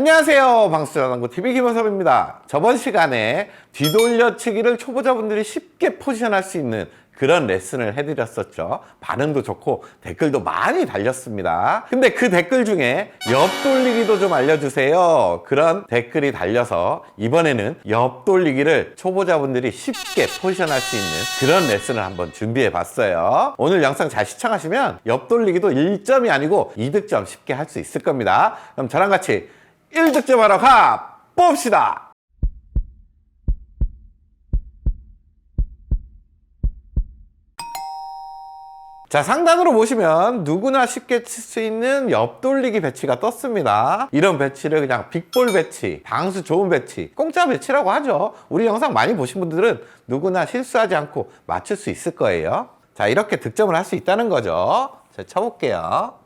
안녕하세요. 방수전환구 TV 김호섭입니다. 저번 시간에 뒤돌려치기를 초보자분들이 쉽게 포지션할 수 있는 그런 레슨을 해드렸었죠. 반응도 좋고 댓글도 많이 달렸습니다. 근데 그 댓글 중에 옆돌리기도 좀 알려주세요. 그런 댓글이 달려서 이번에는 옆돌리기를 초보자분들이 쉽게 포지션할 수 있는 그런 레슨을 한번 준비해 봤어요. 오늘 영상 잘 시청하시면 옆돌리기도 1점이 아니고 2득점 쉽게 할 수 있을 겁니다. 그럼 저랑 같이 1득점 하러 가 봅시다. 자, 상단으로 보시면 누구나 쉽게 칠 수 있는 옆돌리기 배치가 떴습니다. 이런 배치를 그냥 빅볼 배치, 방수 좋은 배치, 공짜 배치라고 하죠. 우리 영상 많이 보신 분들은 누구나 실수하지 않고 맞출 수 있을 거예요. 자, 이렇게 득점을 할 수 있다는 거죠. 자, 쳐볼게요.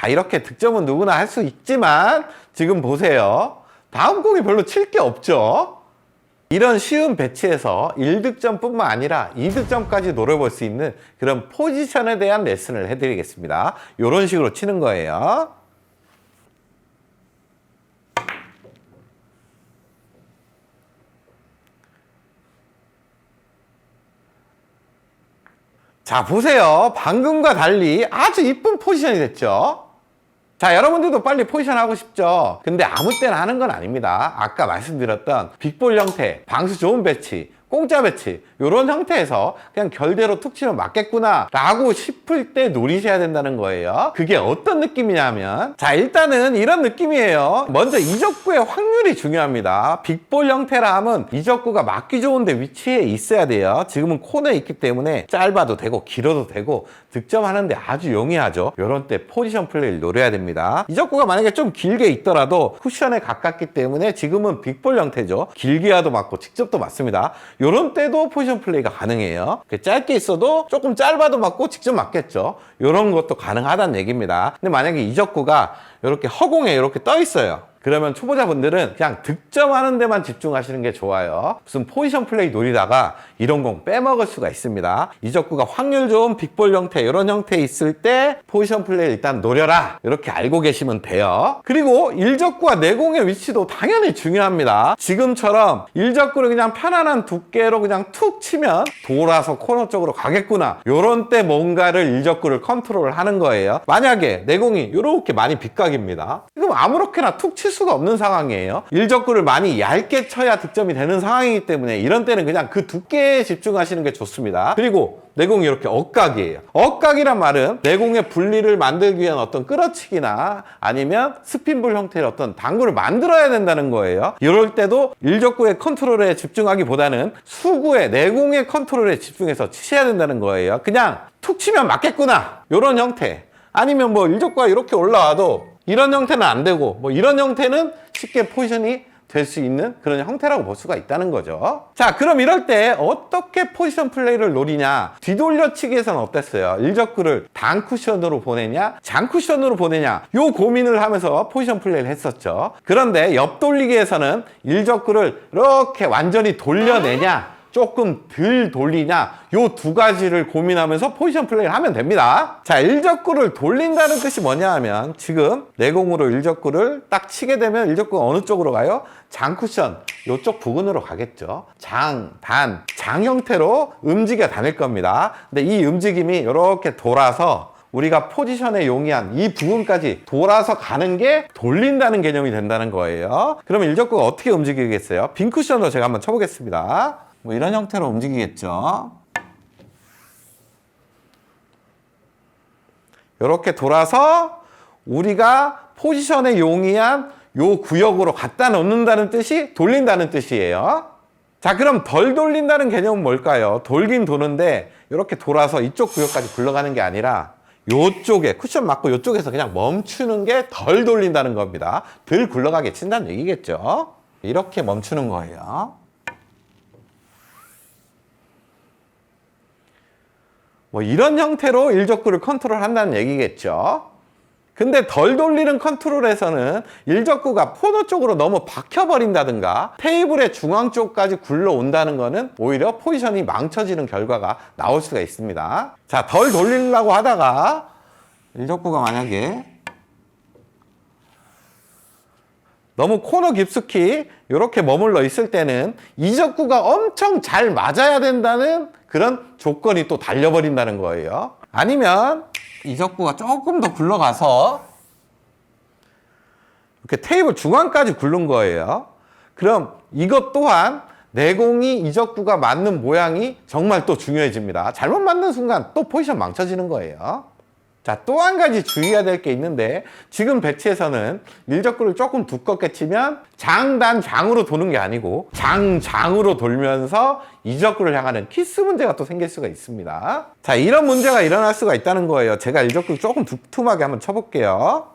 자, 이렇게 득점은 누구나 할 수 있지만 지금 보세요. 다음 공이 별로 칠 게 없죠. 이런 쉬운 배치에서 1득점 뿐만 아니라 2득점까지 노려볼 수 있는 그런 포지션에 대한 레슨을 해드리겠습니다. 이런 식으로 치는 거예요. 자, 보세요. 방금과 달리 아주 이쁜 포지션이 됐죠? 자, 여러분들도 빨리 포지션 하고 싶죠? 근데 아무 때나 하는 건 아닙니다. 아까 말씀드렸던 빅볼 형태, 방수 좋은 배치, 공짜 배치 이런 형태에서 그냥 결대로 툭 치면 맞겠구나 라고 싶을 때 노리셔야 된다는 거예요. 그게 어떤 느낌이냐면 자 일단은 이런 느낌이에요. 먼저 이적구의 확률이 중요합니다. 빅볼 형태라 하면 이적구가 맞기 좋은데 위치에 있어야 돼요. 지금은 코너에 있기 때문에 짧아도 되고 길어도 되고 득점하는데 아주 용이하죠. 이런 때 포지션 플레이를 노려야 됩니다. 이적구가 만약에 좀 길게 있더라도 쿠션에 가깝기 때문에 지금은 빅볼 형태죠. 길게 와도 맞고 직접도 맞습니다 요런 때도 포지션 플레이가 가능해요. 짧게 있어도 조금 짧아도 맞고 직접 맞겠죠. 요런 것도 가능하다는 얘기입니다. 근데 만약에 이적구가 이렇게 허공에 이렇게 떠 있어요. 그러면 초보자분들은 그냥 득점하는 데만 집중하시는 게 좋아요. 무슨 포지션 플레이 노리다가 이런 공 빼먹을 수가 있습니다. 이적구가 확률 좋은 빅볼 형태 이런 형태 있을 때 포지션 플레이 일단 노려라 이렇게 알고 계시면 돼요. 그리고 일적구와 내공의 위치도 당연히 중요합니다. 지금처럼 일적구를 그냥 편안한 두께로 그냥 툭 치면 돌아서 코너 쪽으로 가겠구나. 이런 때 뭔가를 일적구를 컨트롤 하는 거예요. 만약에 내공이 이렇게 많이 빗 각입니다. 그럼 아무렇게나 툭 칠 수가 없는 상황이에요. 일적구를 많이 얇게 쳐야 득점이 되는 상황이기 때문에 이런 때는 그냥 그 두께에 집중하시는 게 좋습니다. 그리고 내공이 이렇게 억각이에요. 억각이란 말은 내공의 분리를 만들기 위한 어떤 끌어치기나 아니면 스핀볼 형태의 어떤 당구를 만들어야 된다는 거예요. 이럴 때도 일적구의 컨트롤에 집중하기보다는 수구의 내공의 컨트롤에 집중해서 치셔야 된다는 거예요. 그냥 툭 치면 맞겠구나. 이런 형태. 아니면 뭐 일적구가 이렇게 올라와도 이런 형태는 안 되고 뭐 이런 형태는 쉽게 포지션이 될 수 있는 그런 형태라고 볼 수가 있다는 거죠. 자, 그럼 이럴 때 어떻게 포지션 플레이를 노리냐? 뒤돌려치기에서는 어땠어요? 일적구를 단 쿠션으로 보내냐? 장 쿠션으로 보내냐? 요 고민을 하면서 포지션 플레이를 했었죠. 그런데 옆돌리기에서는 일적구를 이렇게 완전히 돌려내냐? 조금 덜 돌리냐? 요 두 가지를 고민하면서 포지션 플레이를 하면 됩니다. 자 일적구를 돌린다는 뜻이 뭐냐 하면 지금 내공으로 일적구를 딱 치게 되면 일적구가 어느 쪽으로 가요? 장 쿠션 요쪽 부근으로 가겠죠. 장, 단, 장 형태로 움직여 다닐 겁니다. 근데 이 움직임이 이렇게 돌아서 우리가 포지션에 용이한 이 부분까지 돌아서 가는 게 돌린다는 개념이 된다는 거예요. 그러면 일적구가 어떻게 움직이겠어요? 빈 쿠션으로 제가 한번 쳐보겠습니다 뭐 이런 형태로 움직이겠죠. 이렇게 돌아서 우리가 포지션에 용이한 요 구역으로 갖다 놓는다는 뜻이 돌린다는 뜻이에요. 자, 그럼 덜 돌린다는 개념은 뭘까요? 돌긴 도는데 이렇게 돌아서 이쪽 구역까지 굴러가는 게 아니라 요쪽에 쿠션 맞고 요쪽에서 그냥 멈추는 게 덜 돌린다는 겁니다. 덜 굴러가게 친다는 얘기겠죠. 이렇게 멈추는 거예요. 뭐 이런 형태로 일적구를 컨트롤 한다는 얘기겠죠. 근데 덜 돌리는 컨트롤에서는 일적구가 포너 쪽으로 너무 박혀버린다든가 테이블의 중앙 쪽까지 굴러온다는 거는 오히려 포지션이 망쳐지는 결과가 나올 수가 있습니다. 자, 덜 돌리려고 하다가 일적구가 만약에 너무 코너 깊숙이 이렇게 머물러 있을 때는 이적구가 엄청 잘 맞아야 된다는 그런 조건이 또 달려버린다는 거예요. 아니면 이적구가 조금 더 굴러가서 이렇게 테이블 중앙까지 굴른 거예요. 그럼 이것 또한 내공이 이적구가 맞는 모양이 정말 또 중요해집니다. 잘못 맞는 순간 또 포지션 망쳐지는 거예요. 자, 또 한 가지 주의해야 될 게 있는데 지금 배치에서는 일적구를 조금 두껍게 치면 장단 장으로 도는 게 아니고 장장으로 돌면서 이적구를 향하는 키스 문제가 또 생길 수가 있습니다. 자, 이런 문제가 일어날 수가 있다는 거예요. 제가 일적구를 조금 두툼하게 한번 쳐볼게요.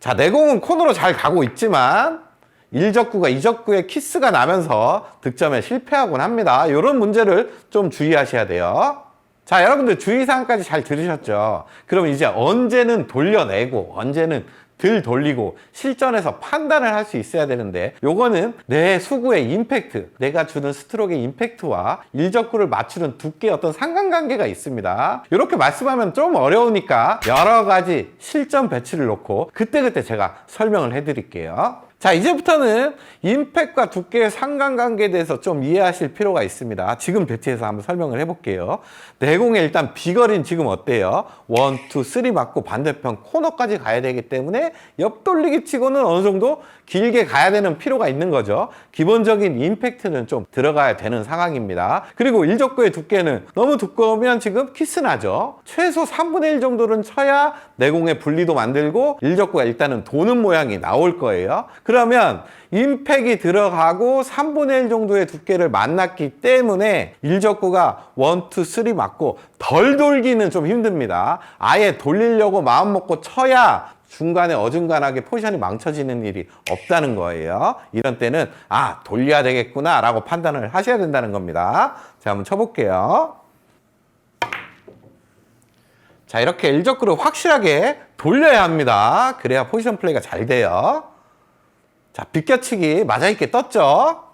자, 내공은 코너로 잘 가고 있지만 일적구가 이적구에 키스가 나면서 득점에 실패하곤 합니다. 이런 문제를 좀 주의하셔야 돼요. 자, 여러분들 주의사항까지 잘 들으셨죠? 그럼 이제 언제는 돌려내고 언제는 들 돌리고 실전에서 판단을 할 수 있어야 되는데 요거는 내 수구의 임팩트, 내가 주는 스트로크의 임팩트와 일적구를 맞추는 두께의 어떤 상관관계가 있습니다. 이렇게 말씀하면 좀 어려우니까 여러 가지 실전 배치를 놓고 그때그때 제가 설명을 해 드릴게요. 자, 이제부터는 임팩과 두께의 상관관계에 대해서 좀 이해하실 필요가 있습니다. 지금 배치해서 한번 설명을 해볼게요. 내공의 일단 비거리는 지금 어때요? 원, 투, 쓰리 맞고 반대편 코너까지 가야 되기 때문에 옆돌리기 치고는 어느 정도 길게 가야 되는 필요가 있는 거죠. 기본적인 임팩트는 좀 들어가야 되는 상황입니다. 그리고 일적구의 두께는 너무 두꺼우면 지금 키스나죠. 최소 3분의 1 정도는 쳐야 내공의 분리도 만들고 일적구가 일단은 도는 모양이 나올 거예요. 그러면 임팩이 들어가고 3분의 1 정도의 두께를 만났기 때문에 일적구가 1, 2, 3 맞고 덜 돌기는 좀 힘듭니다. 아예 돌리려고 마음 먹고 쳐야 중간에 어중간하게 포지션이 망쳐지는 일이 없다는 거예요. 이런 때는 아 돌려야 되겠구나 라고 판단을 하셔야 된다는 겁니다. 자 한번 쳐볼게요. 자 이렇게 일적구를 확실하게 돌려야 합니다. 그래야 포지션 플레이가 잘 돼요. 자 비껴치기 맞아있게 떴죠.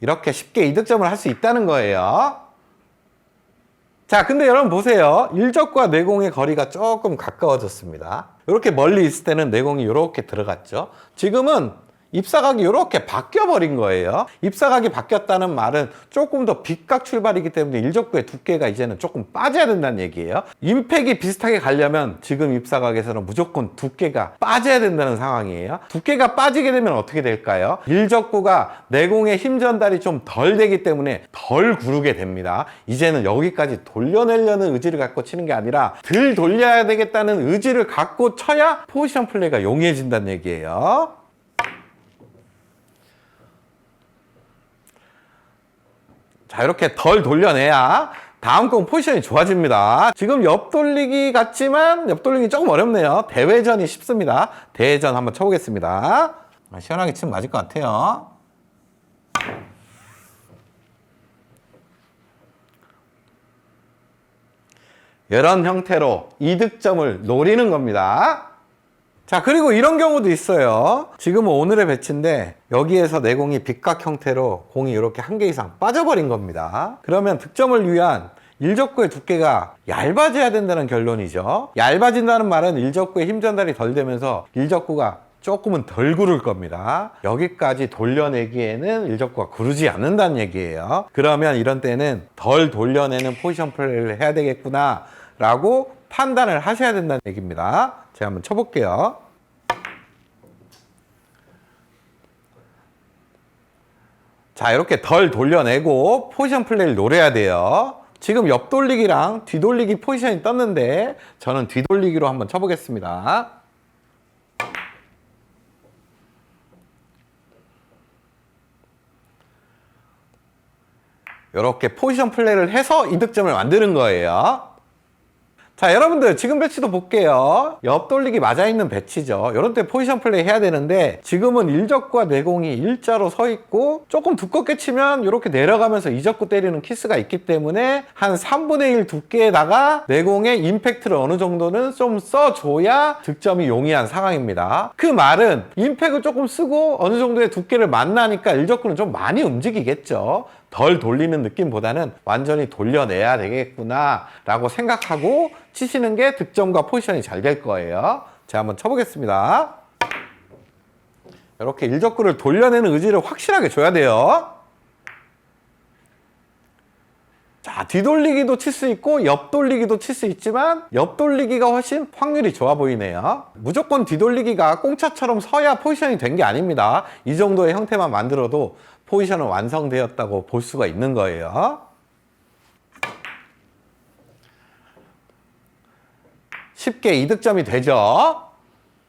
이렇게 쉽게 이득점을 할 수 있다는 거예요. 자, 근데 여러분 보세요. 일적과 내공의 거리가 조금 가까워졌습니다. 이렇게 멀리 있을 때는 내공이 이렇게 들어갔죠. 지금은 입사각이 이렇게 바뀌어버린 거예요. 입사각이 바뀌었다는 말은 조금 더 빗각 출발이기 때문에 일적구의 두께가 이제는 조금 빠져야 된다는 얘기예요. 임팩이 비슷하게 가려면 지금 입사각에서는 무조건 두께가 빠져야 된다는 상황이에요. 두께가 빠지게 되면 어떻게 될까요? 일적구가 내공의 힘 전달이 좀 덜 되기 때문에 덜 구르게 됩니다. 이제는 여기까지 돌려내려는 의지를 갖고 치는 게 아니라 덜 돌려야 되겠다는 의지를 갖고 쳐야 포지션 플레이가 용이해진다는 얘기예요. 자, 이렇게 덜 돌려내야 다음 건 포지션이 좋아집니다. 지금 옆 돌리기 같지만 옆 돌리기 조금 어렵네요. 대회전이 쉽습니다. 대회전 한번 쳐보겠습니다. 아, 시원하게 치면 맞을 것 같아요. 이런 형태로 이득점을 노리는 겁니다. 자, 그리고 이런 경우도 있어요. 지금은 오늘의 배치인데 여기에서 내공이 빗각 형태로 공이 이렇게 한 개 이상 빠져버린 겁니다. 그러면 득점을 위한 일적구의 두께가 얇아져야 된다는 결론이죠. 얇아진다는 말은 일적구의 힘 전달이 덜 되면서 일적구가 조금은 덜 구를 겁니다. 여기까지 돌려내기에는 일적구가 구르지 않는다는 얘기예요. 그러면 이런 때는 덜 돌려내는 포지션 플레이를 해야 되겠구나 라고 판단을 하셔야 된다는 얘기입니다. 제가 한번 쳐볼게요. 자, 이렇게 덜 돌려내고 포지션 플레이를 노려야 돼요. 지금 옆 돌리기랑 뒤돌리기 포지션이 떴는데 저는 뒤돌리기로 한번 쳐보겠습니다. 이렇게 포지션 플레이를 해서 이득점을 만드는 거예요. 자, 여러분들 지금 배치도 볼게요. 옆 돌리기 맞아 있는 배치죠. 이런 때 포지션 플레이 해야 되는데 지금은 일적과 내공이 일자로 서 있고 조금 두껍게 치면 이렇게 내려가면서 이적구 때리는 키스가 있기 때문에 한 3분의 1 두께에다가 내공의 임팩트를 어느 정도는 좀 써줘야 득점이 용이한 상황입니다. 그 말은 임팩을 조금 쓰고 어느 정도의 두께를 만나니까 일적구는 좀 많이 움직이겠죠. 덜 돌리는 느낌보다는 완전히 돌려내야 되겠구나 라고 생각하고 치시는 게 득점과 포지션이 잘 될 거예요. 자, 한번 쳐보겠습니다. 이렇게 일적구를 돌려내는 의지를 확실하게 줘야 돼요. 자, 뒤돌리기도 칠 수 있고 옆 돌리기도 칠 수 있지만 옆 돌리기가 훨씬 확률이 좋아 보이네요. 무조건 뒤돌리기가 공차처럼 서야 포지션이 된 게 아닙니다. 이 정도의 형태만 만들어도 포지션은 완성되었다고 볼 수가 있는 거예요. 쉽게 이득점이 되죠.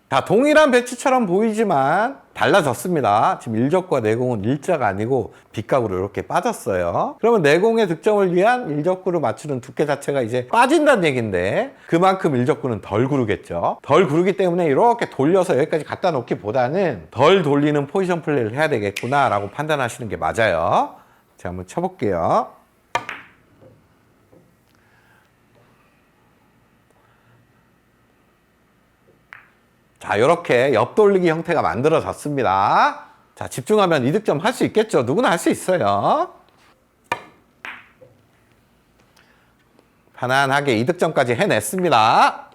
자, 동일한 배치처럼 보이지만 달라졌습니다. 지금 일적과 내공은 일자가 아니고 빗각으로 이렇게 빠졌어요. 그러면 내공의 득점을 위한 일적구를 맞추는 두께 자체가 이제 빠진다는 얘기인데 그만큼 일적구는 덜 구르겠죠. 덜 구르기 때문에 이렇게 돌려서 여기까지 갖다 놓기보다는 덜 돌리는 포지션 플레이를 해야 되겠구나라고 판단하시는 게 맞아요. 자, 한번 쳐볼게요. 자, 이렇게 옆돌리기 형태가 만들어졌습니다. 자, 집중하면 이득점 할 수 있겠죠? 누구나 할 수 있어요. 편안하게 이득점까지 해냈습니다.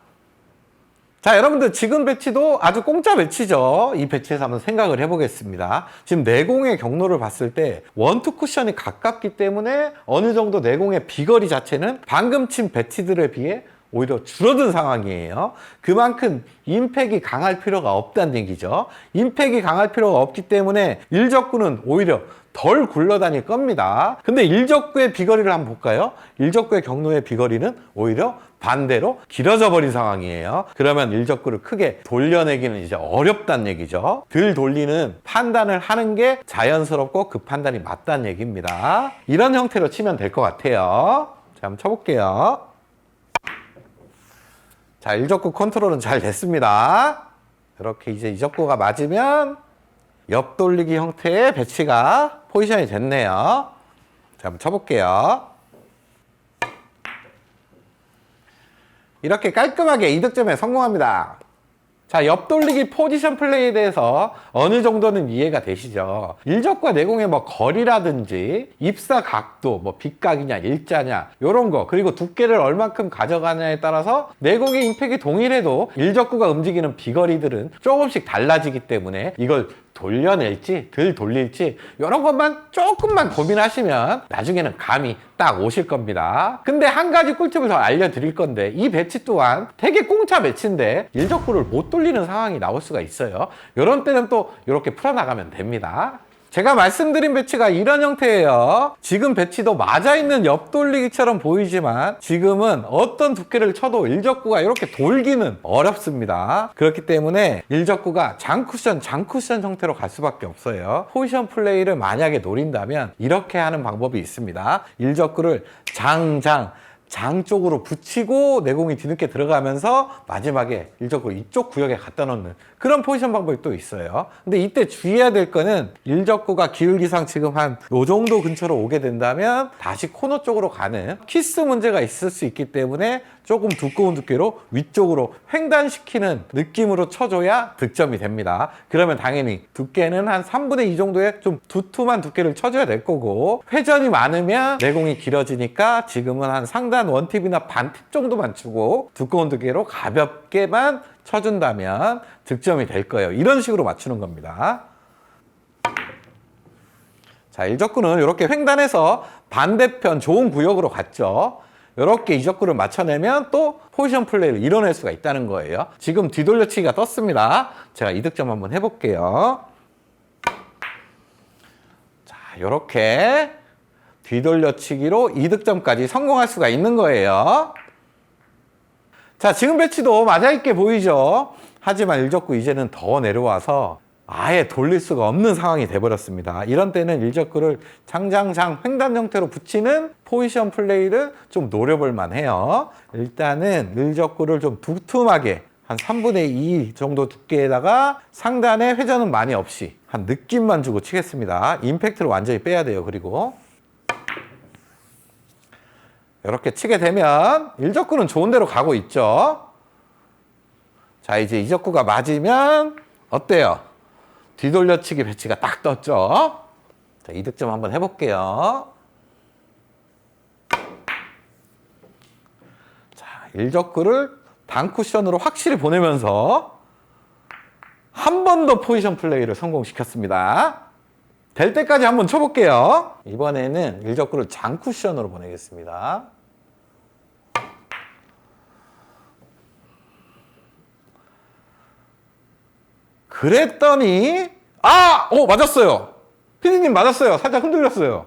자, 여러분들 지금 배치도 아주 공짜 배치죠. 이 배치에서 한번 생각을 해보겠습니다. 지금 내공의 경로를 봤을 때 원투 쿠션이 가깝기 때문에 어느 정도 내공의 비거리 자체는 방금 친 배치들에 비해 오히려 줄어든 상황이에요. 그만큼 임팩이 강할 필요가 없다는 얘기죠. 임팩이 강할 필요가 없기 때문에 일적구는 오히려 덜 굴러다닐 겁니다. 근데 일적구의 비거리를 한번 볼까요? 일적구의 경로의 비거리는 오히려 반대로 길어져 버린 상황이에요. 그러면 일적구를 크게 돌려내기는 이제 어렵다는 얘기죠. 덜 돌리는 판단을 하는 게 자연스럽고 그 판단이 맞다는 얘기입니다. 이런 형태로 치면 될 것 같아요. 자, 한번 쳐볼게요. 자, 일적구 컨트롤은 잘 됐습니다. 이렇게 이제 이적구가 맞으면 옆 돌리기 형태의 배치가 포지션이 됐네요. 자, 한번 쳐볼게요. 이렇게 깔끔하게 이득점에 성공합니다. 자, 옆 돌리기 포지션 플레이에 대해서 어느 정도는 이해가 되시죠? 일적과 내공의 뭐 거리라든지 입사 각도, 뭐 빗각이냐, 일자냐, 요런 거, 그리고 두께를 얼만큼 가져가냐에 따라서 내공의 임팩이 동일해도 일적구가 움직이는 비거리들은 조금씩 달라지기 때문에 이걸 돌려낼지 덜 돌릴지 이런 것만 조금만 고민하시면 나중에는 감이 딱 오실 겁니다. 근데 한 가지 꿀팁을 더 알려드릴 건데 이 배치 또한 되게 공짜 배치인데 일적구를 못 돌리는 상황이 나올 수가 있어요. 이런 때는 또 이렇게 풀어나가면 됩니다. 제가 말씀드린 배치가 이런 형태예요. 지금 배치도 맞아 있는 옆 돌리기처럼 보이지만 지금은 어떤 두께를 쳐도 일적구가 이렇게 돌기는 어렵습니다. 그렇기 때문에 일적구가 장쿠션, 장쿠션 형태로 갈 수밖에 없어요. 포지션 플레이를 만약에 노린다면 이렇게 하는 방법이 있습니다. 일적구를 장장 장 쪽으로 붙이고 내공이 뒤늦게 들어가면서 마지막에 일적으로 이쪽 구역에 갖다 놓는 그런 포지션 방법이 또 있어요. 근데 이때 주의해야 될 거는 일적구가 기울기상 지금 한 요 정도 근처로 오게 된다면 다시 코너 쪽으로 가는 키스 문제가 있을 수 있기 때문에 조금 두꺼운 두께로 위쪽으로 횡단시키는 느낌으로 쳐줘야 득점이 됩니다. 그러면 당연히 두께는 한 3분의 2 정도의 좀 두툼한 두께를 쳐줘야 될 거고 회전이 많으면 내공이 길어지니까 지금은 한 상단 원팁이나 반팁 정도만 주고 두꺼운 두께로 가볍게만 쳐준다면 득점이 될 거예요. 이런 식으로 맞추는 겁니다. 자, 일적구는 이렇게 횡단해서 반대편 좋은 구역으로 갔죠. 이렇게 이적구를 맞춰내면 또 포지션 플레이를 이뤄낼 수가 있다는 거예요. 지금 뒤돌려치기가 떴습니다. 제가 이득점 한번 해볼게요. 자, 이렇게 뒤돌려치기로 이득점까지 성공할 수가 있는 거예요. 자, 지금 배치도 맞아있게 보이죠? 하지만 일적구 이제는 더 내려와서 아예 돌릴 수가 없는 상황이 돼버렸습니다. 이런 때는 일적구를 장장장 횡단 형태로 붙이는 포지션 플레이를 좀 노려볼 만해요. 일단은 일적구를 좀 두툼하게 한 3분의 2 정도 두께에다가 상단에 회전은 많이 없이 한 느낌만 주고 치겠습니다. 임팩트를 완전히 빼야 돼요. 그리고 이렇게 치게 되면 일적구는 좋은 대로 가고 있죠. 자, 이제 이적구가 맞으면 어때요? 뒤돌려치기 배치가 딱 떴죠. 자, 이득점 한번 해볼게요. 자, 일적구를 단쿠션으로 확실히 보내면서 한 번 더 포지션 플레이를 성공시켰습니다. 될 때까지 한번 쳐볼게요. 이번에는 일적구를 장쿠션으로 보내겠습니다. 그랬더니 아! 오 맞았어요. 피디님 맞았어요. 살짝 흔들렸어요.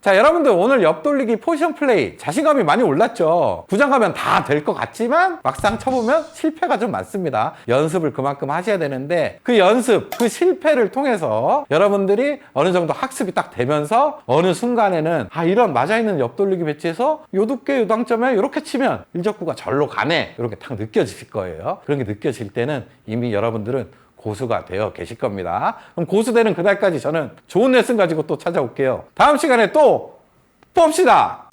자, 여러분들 오늘 옆돌리기 포지션 플레이 자신감이 많이 올랐죠? 부장 가면 다 될 것 같지만 막상 쳐보면 실패가 좀 많습니다. 연습을 그만큼 하셔야 되는데 그 연습, 그 실패를 통해서 여러분들이 어느 정도 학습이 딱 되면서 어느 순간에는 아, 이런 맞아있는 옆돌리기 배치에서 요 두께, 요 당점에 이렇게 치면 일적구가 절로 가네. 이렇게 딱 느껴지실 거예요. 그런 게 느껴질 때는 이미 여러분들은 고수가 되어 계실 겁니다. 그럼 고수되는 그날까지 저는 좋은 레슨 가지고 또 찾아올게요. 다음 시간에 또 봅시다.